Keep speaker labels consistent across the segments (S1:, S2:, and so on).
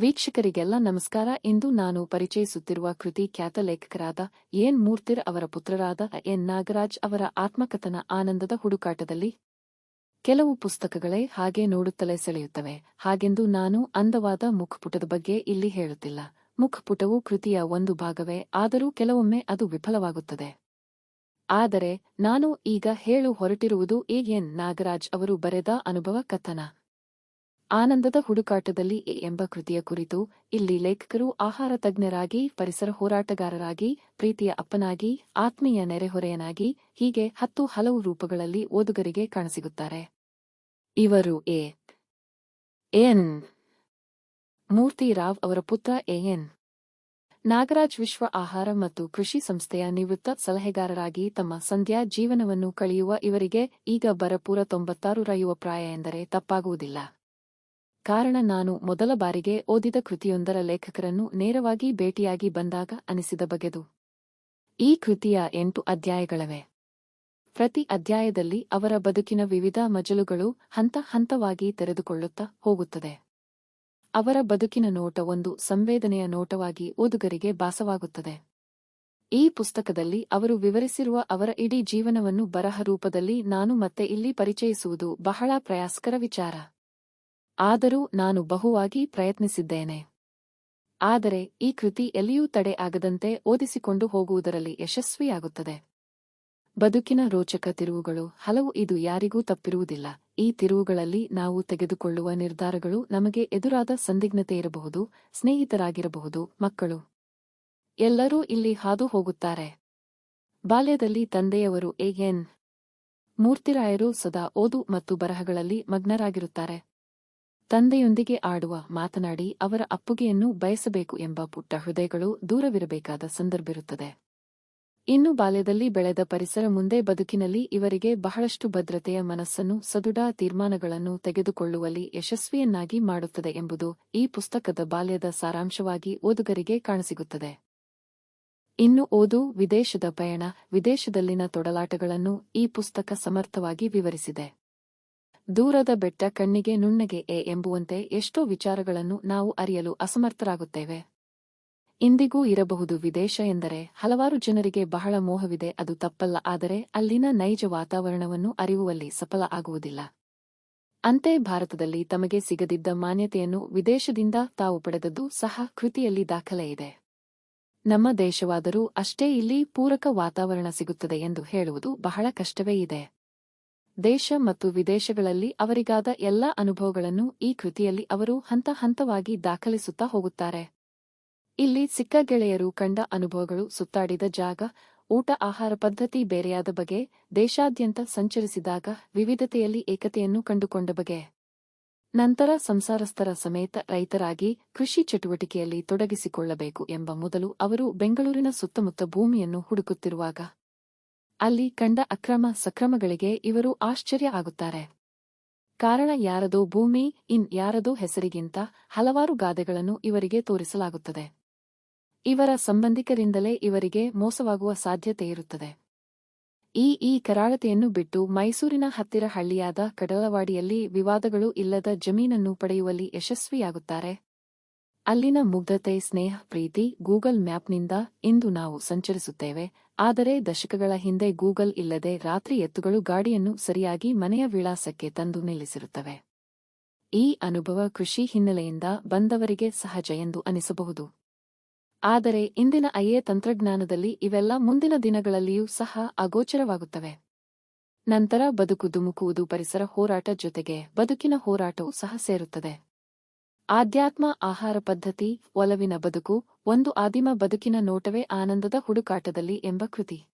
S1: ವೀಕ್ಷಕರಿಗೆಲ್ಲ ನಮಸ್ಕಾರ. ಇಂದು ನಾನು ಪರಿಚಯಿಸುತ್ತಿರುವ ಕೃತಿ ಖ್ಯಾತ ಲೇಖಕರಾದ ಎನ್ ಮೂರ್ತಿರ್ ಅವರ ಪುತ್ರರಾದ ಎನ್ ನಾಗರಾಜ್ ಅವರ ಆತ್ಮಕಥನ ಆನಂದದ ಹುಡುಕಾಟದಲ್ಲಿ ಕೆಲವು ಪುಸ್ತಕಗಳೇ ಹಾಗೆ ನೋಡುತ್ತಲೇ ಸೆಳೆಯುತ್ತವೆ. ಹಾಗೆಂದು ನಾನು ಅಂದವಾದ ಮುಖಪುಟದ ಬಗ್ಗೆ ಇಲ್ಲಿ ಹೇಳುತ್ತಿಲ್ಲ. ಮುಖಪುಟವು ಕೃತಿಯ ಒಂದು ಭಾಗವೇ, ಆದರೂ ಕೆಲವೊಮ್ಮೆ ಅದು ವಿಫಲವಾಗುತ್ತದೆ. ಆದರೆ, ನಾನು ಈಗ ಹೇಳು ಹೊರಟಿರುವುದು ಎ ಎನ್ ನಾಗರಾಜ್ ಅವರು ಬರೆದ ಅನುಭವ ಕಥನ. ಆನಂದದ ಹುಡುಕಾಟದಲ್ಲಿ ಎ ಎಂಬ ಕೃತಿಯ ಕುರಿತು ಇಲ್ಲಿ ಲೇಖಕರು ಆಹಾರ ತಜ್ಞರಾಗಿ, ಪರಿಸರ ಹೋರಾಟಗಾರರಾಗಿ, ಪ್ರೀತಿಯ ಅಪ್ಪನಾಗಿ, ಆತ್ಮೀಯ ನೆರೆಹೊರೆಯನಾಗಿ, ಹೀಗೆ ಹತ್ತು ಹಲವು ರೂಪಗಳಲ್ಲಿ ಓದುಗರಿಗೆ ಕಾಣಸಿಗುತ್ತಾರೆ. ಇವರು ಎ. ಎನ್. ಮೂರ್ತಿ ರಾವ್ ಅವರ ಪುತ್ರ ಎಎನ್ ನಾಗರಾಜ್ ವಿಶ್ವ ಆಹಾರ ಮತ್ತು ಕೃಷಿ ಸಂಸ್ಥೆಯ ನಿವೃತ್ತ ಸಲಹೆಗಾರರಾಗಿ ತಮ್ಮ ಸಂಧ್ಯಾ ಜೀವನವನ್ನು ಕಳೆಯುವ ಇವರಿಗೆ ಈಗ ಬರಪೂರ ತೊಂಬತ್ತಾರು ರಯುವ ಪ್ರಾಯ ಎಂದರೆ ತಪ್ಪಾಗುವುದಿಲ್ಲ. ಕಾರಣ ನಾನು ಮೊದಲ ಬಾರಿಗೆ ಓದಿದ ಕೃತಿಯೊಂದರ ಲೇಖಕರನ್ನು ನೇರವಾಗಿ ಭೇಟಿಯಾಗಿ ಬಂದಾಗ ಅನಿಸಿದ ಬಗೆದು. ಈ ಕೃತಿಯ ಎಂಟು ಅಧ್ಯಾಯಗಳವೆ. ಪ್ರತಿ ಅಧ್ಯಾಯದಲ್ಲಿ ಅವರ ಬದುಕಿನ ವಿವಿಧ ಮಜಲುಗಳು ಹಂತ ಹಂತವಾಗಿ ತೆರೆದುಕೊಳ್ಳುತ್ತಾ ಹೋಗುತ್ತದೆ. ಅವರ ಬದುಕಿನ ನೋಟ ಒಂದು ಸಂವೇದನೆಯ ನೋಟವಾಗಿ ಓದುಗರಿಗೆ ಭಾಸವಾಗುತ್ತದೆ. ಈ ಪುಸ್ತಕದಲ್ಲಿ ಅವರು ವಿವರಿಸಿರುವ ಅವರ ಇಡೀ ಜೀವನವನ್ನು ಬರಹ ರೂಪದಲ್ಲಿ ನಾನು ಮತ್ತೆ ಇಲ್ಲಿ ಪರಿಚಯಿಸುವುದು ಬಹಳ ಪ್ರಯಾಸಕರ ವಿಚಾರ. ಆದರೂ ನಾನು ಬಹುವಾಗಿ ಪ್ರಯತ್ನಿಸಿದ್ದೇನೆ. ಆದರೆ ಈ ಕೃತಿ ಎಲ್ಲಿಯೂ ತಡೆ ಆಗದಂತೆ ಓದಿಸಿಕೊಂಡು ಹೋಗುವುದರಲ್ಲಿ ಯಶಸ್ವಿಯಾಗುತ್ತದೆ. ಬದುಕಿನ ರೋಚಕ ತಿರುವುಗಳು, ಹಲವು ಇದು ಯಾರಿಗೂ ತಪ್ಪಿರುವುದಿಲ್ಲ. ಈ ತಿರುವುಗಳಲ್ಲಿ ನಾವು ತೆಗೆದುಕೊಳ್ಳುವ ನಿರ್ಧಾರಗಳು ನಮಗೆ ಎದುರಾದ ಸಂದಿಗ್ಧತೆ ಇರಬಹುದು, ಸ್ನೇಹಿತರಾಗಿರಬಹುದು, ಮಕ್ಕಳು. ಎಲ್ಲರೂ ಇಲ್ಲಿ ಹಾದು ಹೋಗುತ್ತಾರೆ. ಬಾಲ್ಯದಲ್ಲಿ ತಂದೆಯವರು ಎಎನ್ ಮೂರ್ತಿರಾಯರು ಸದಾ ಓದು ಮತ್ತು ಬರಹಗಳಲ್ಲಿ ಮಗ್ನರಾಗಿರುತ್ತಾರೆ. ತಂದೆಯೊಂದಿಗೆ ಆಡುವ, ಮಾತನಾಡಿ ಅವರ ಅಪ್ಪುಗೆಯನ್ನು ಬಯಸಬೇಕು ಎಂಬ ಪುಟ್ಟ ಹೃದಯಗಳು ದೂರವಿರಬೇಕಾದ ಸಂದರ್ಭಿರುತ್ತದೆ ಇನ್ನು ಬಾಲ್ಯದಲ್ಲಿ ಬೆಳೆದ ಪರಿಸರ ಮುಂದೆ ಬದುಕಿನಲ್ಲಿ ಇವರಿಗೆ ಬಹಳಷ್ಟು ಭದ್ರತೆಯ ಮನಸ್ಸನ್ನು ಸದುಡ ತೀರ್ಮಾನಗಳನ್ನು ತೆಗೆದುಕೊಳ್ಳುವಲ್ಲಿ ಯಶಸ್ವಿಯನ್ನಾಗಿ ಮಾಡುತ್ತದೆ ಎಂಬುದು ಈ ಪುಸ್ತಕದ ಬಾಲ್ಯದ ಸಾರಾಂಶವಾಗಿ ಓದುಗರಿಗೆ ಕಾಣಸಿಗುತ್ತದೆ. ಇನ್ನು ಓದು, ವಿದೇಶದ ಪಯಣ, ವಿದೇಶದಲ್ಲಿನ ತೊಡಲಾಟಗಳನ್ನು ಈ ಪುಸ್ತಕ ಸಮರ್ಥವಾಗಿ ವಿವರಿಸಿದೆ. ದೂರದ ಬೆಟ್ಟ ಕಣ್ಣಿಗೆ ನುಣ್ಣಗೆ ಎ ಎಂಬುವಂತೆ ಎಷ್ಟೋ ವಿಚಾರಗಳನ್ನು ನಾವು ಅರಿಯಲು ಅಸಮರ್ಥರಾಗುತ್ತೇವೆ. ಇಂದಿಗೂ ಇರಬಹುದು ವಿದೇಶ ಎಂದರೆ ಹಲವಾರು ಜನರಿಗೆ ಬಹಳ ಮೋಹವಿದೆ, ಅದು ತಪ್ಪಲ್ಲ, ಆದರೆ ಅಲ್ಲಿನ ನೈಜ ವಾತಾವರಣವನ್ನು ಅರಿಯುವಲ್ಲಿ ಸಫಲ ಆಗುವುದಿಲ್ಲ. ಅಂತೆ ಭಾರತದಲ್ಲಿ ತಮಗೆ ಸಿಗದಿದ್ದ ಮಾನ್ಯತೆಯನ್ನು ವಿದೇಶದಿಂದ ತಾವು ಪಡೆದದ್ದು ಸಹ ಕೃತಿಯಲ್ಲಿ ದಾಖಲೆಯಿದೆ ನಮ್ಮ ದೇಶವಾದರೂ ಅಷ್ಟೇ ಇಲ್ಲಿ ಪೂರಕ ವಾತಾವರಣ ಸಿಗುತ್ತದೆ ಎಂದು ಹೇಳುವುದು ಬಹಳ ಕಷ್ಟವೇ ಇದೆ. ದೇಶ ಮತ್ತು ವಿದೇಶಗಳಲ್ಲಿ ಅವರಿಗಾದ ಎಲ್ಲಾ ಅನುಭವಗಳನ್ನು ಈ ಕೃತಿಯಲ್ಲಿ ಅವರು ಹಂತ ಹಂತವಾಗಿ ದಾಖಲಿಸುತ್ತಾ ಹೋಗುತ್ತಾರೆ. ಇಲ್ಲಿ ಸಿಕ್ಕ ಗೆಳೆಯರು ಕಂಡ ಅನುಭವಗಳು ಸುತ್ತಾಡಿದ ಜಾಗ, ಊಟ ಆಹಾರ ಪದ್ಧತಿ ಬೇರೆಯಾದ ಬಗೆ, ದೇಶಾದ್ಯಂತ ಸಂಚರಿಸಿದಾಗ ವಿವಿಧತೆಯಲ್ಲಿ ಏಕತೆಯನ್ನು ಕಂಡುಕೊಂಡ ಬಗೆ. ನಂತರ ಸಂಸಾರಸ್ಥರ ಸಮೇತ ರೈತರಾಗಿ ಕೃಷಿ ಚಟುವಟಿಕೆಯಲ್ಲಿ ತೊಡಗಿಸಿಕೊಳ್ಳಬೇಕು ಎಂಬ ಮೊದಲು ಅವರು ಬೆಂಗಳೂರಿನ ಸುತ್ತಮುತ್ತ ಭೂಮಿಯನ್ನು ಹುಡುಕುತ್ತಿರುವಾಗ ಅಲ್ಲಿ ಕಂಡ ಅಕ್ರಮ ಸಕ್ರಮಗಳಿಗೆ ಇವರು ಆಶ್ಚರ್ಯ ಆಗುತ್ತಾರೆ. ಕಾರಣ ಯಾರದೋ ಭೂಮಿ, ಇನ್ ಯಾರದೋ ಹೆಸರಿಗಿಂತ ಹಲವಾರು ಗಾದೆಗಳನ್ನು ಇವರಿಗೆ ತೋರಿಸಲಾಗುತ್ತದೆ. ಇವರ ಸಂಬಂಧಿಕರಿಂದಲೇ ಇವರಿಗೆ ಮೋಸವಾಗುವ ಸಾಧ್ಯತೆ ಇರುತ್ತದೆ. ಈ ಈ ಕರಾಳತೆಯನ್ನು ಬಿಟ್ಟು ಮೈಸೂರಿನ ಹತ್ತಿರ ಹಳ್ಳಿಯಾದ ಕಡಲವಾಡಿಯಲ್ಲಿ ವಿವಾದಗಳು ಇಲ್ಲದ ಜಮೀನನ್ನು ಪಡೆಯುವಲ್ಲಿ ಯಶಸ್ವಿಯಾಗುತ್ತಾರೆ. ಅಲ್ಲಿನ ಮುಗ್ಧತೆ, ಸ್ನೇಹ, ಪ್ರೀತಿ ಗೂಗಲ್ ಮ್ಯಾಪ್ನಿಂದ ಇಂದು ನಾವು ಸಂಚರಿಸುತ್ತೇವೆ. ಆದರೆ ದಶಕಗಳ ಹಿಂದೆ ಗೂಗಲ್ ಇಲ್ಲದೆ ರಾತ್ರಿ ಎತ್ತುಗಳು ಗಾಡಿಯನ್ನು ಸರಿಯಾಗಿ ಮನೆಯ ವಿಳಾಸಕ್ಕೆ ತಂದು ನಿಲ್ಲಿಸಿರುತ್ತವೆ. ಈ ಅನುಭವ ಕೃಷಿ ಹಿನ್ನೆಲೆಯಿಂದ ಬಂದವರಿಗೆ ಸಹಜ ಎಂದು ಅನಿಸಬಹುದು. ಆದರೆ ಇಂದಿನ ಐಎ ತಂತ್ರಜ್ಞಾನದಲ್ಲಿ ಇವೆಲ್ಲ ಮುಂದಿನ ದಿನಗಳಲ್ಲಿಯೂ ಸಹ ಅಗೋಚರವಾಗುತ್ತವೆ. ನಂತರ ಬದುಕು ಧುಮುಕುವುದು ಪರಿಸರ ಹೋರಾಟ ಜೊತೆಗೆ ಬದುಕಿನ ಹೋರಾಟವೂ ಸಹ ಸೇರುತ್ತದೆ. ಆಧ್ಯಾತ್ಮ ಆಹಾರ ಪದ್ಧತಿ, ಒಲವಿನ ಬದುಕು, ಒಂದು ಆದಿಮ ಬದುಕಿನ ನೋಟವೇ ಆನಂದದ ಹುಡುಕಾಟದಲ್ಲಿ ಎಂಬ ಕೃತಿ.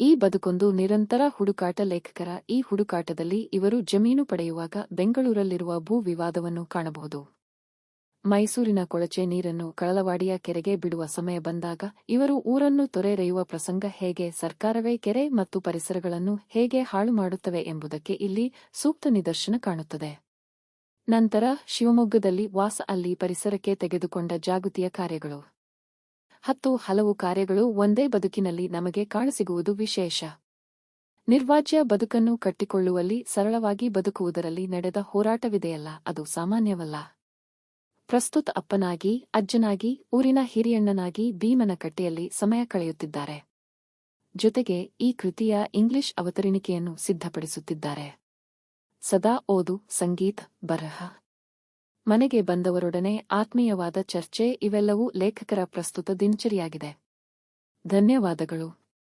S1: ಈ ಬದುಕೊಂದು ನಿರಂತರ ಹುಡುಕಾಟ ಲೇಖಕರ ಈ ಹುಡುಕಾಟದಲ್ಲಿ ಇವರು ಜಮೀನು ಪಡೆಯುವಾಗ ಬೆಂಗಳೂರಲ್ಲಿರುವ ಭೂ ವಿವಾದವನ್ನು ಕಾಣಬಹುದು. ಮೈಸೂರಿನ ಕೊಳಚೆ ನೀರನ್ನು ಕಳಲವಾಡಿಯ ಕೆರೆಗೆ ಬಿಡುವ ಸಮಯ ಬಂದಾಗ ಇವರು ಊರನ್ನು ತೊರೆರೆಯುವ ಪ್ರಸಂಗ ಹೇಗೆ, ಸರ್ಕಾರವೇ ಕೆರೆ ಮತ್ತು ಪರಿಸರಗಳನ್ನು ಹೇಗೆ ಹಾಳು ಮಾಡುತ್ತವೆ ಎಂಬುದಕ್ಕೆ ಇಲ್ಲಿ ಸೂಕ್ತ ನಿದರ್ಶನ ಕಾಣುತ್ತದೆ. ನಂತರ ಶಿವಮೊಗ್ಗದಲ್ಲಿ ವಾಸ ಅಲ್ಲಿ ಪರಿಸರಕ್ಕೆ ತೆಗೆದುಕೊಂಡ ಜಾಗೃತಿಯ ಕಾರ್ಯಗಳು. ಹತ್ತು, ಹಲವು ಕಾರ್ಯಗಳು ಒಂದೇ ಬದುಕಿನಲ್ಲಿ ನಮಗೆ ಕಾಣಸಿಗುವುದು ವಿಶೇಷ. ನಿರ್ವಾಜ್ಯ ಬದುಕನ್ನು ಕಟ್ಟಿಕೊಳ್ಳುವಲ್ಲಿ ಸರಳವಾಗಿ ಬದುಕುವುದರಲ್ಲಿ ನಡೆದ ಹೋರಾಟವಿದೆಯಲ್ಲ, ಅದು ಸಾಮಾನ್ಯವಲ್ಲ. ಪ್ರಸ್ತುತ ಅಪ್ಪನಾಗಿ, ಅಜ್ಜನಾಗಿ, ಊರಿನ ಹಿರಿಯಣ್ಣನಾಗಿ ಭೀಮನ ಕಟ್ಟೆಯಲ್ಲಿ ಸಮಯ ಕಳೆಯುತ್ತಿದ್ದಾರೆ. ಜೊತೆಗೆ ಈ ಕೃತಿಯ ಇಂಗ್ಲಿಷ್ ಅವತರಣಿಕೆಯನ್ನು ಸಿದ್ಧಪಡಿಸುತ್ತಿದ್ದಾರೆ. ಸದಾ ಓದು ಸಂಗೀತ ಬರಹ. ಮನೆಗೆ ಬಂದವರೊಡನೆ ಆತ್ಮೀಯವಾದ ಚರ್ಚೆ ಇವೆಲ್ಲವೂ ಲೇಖಕರ ಪ್ರಸ್ತುತ ದಿನಚರಿಯಾಗಿದೆ. ಧನ್ಯವಾದಗಳು.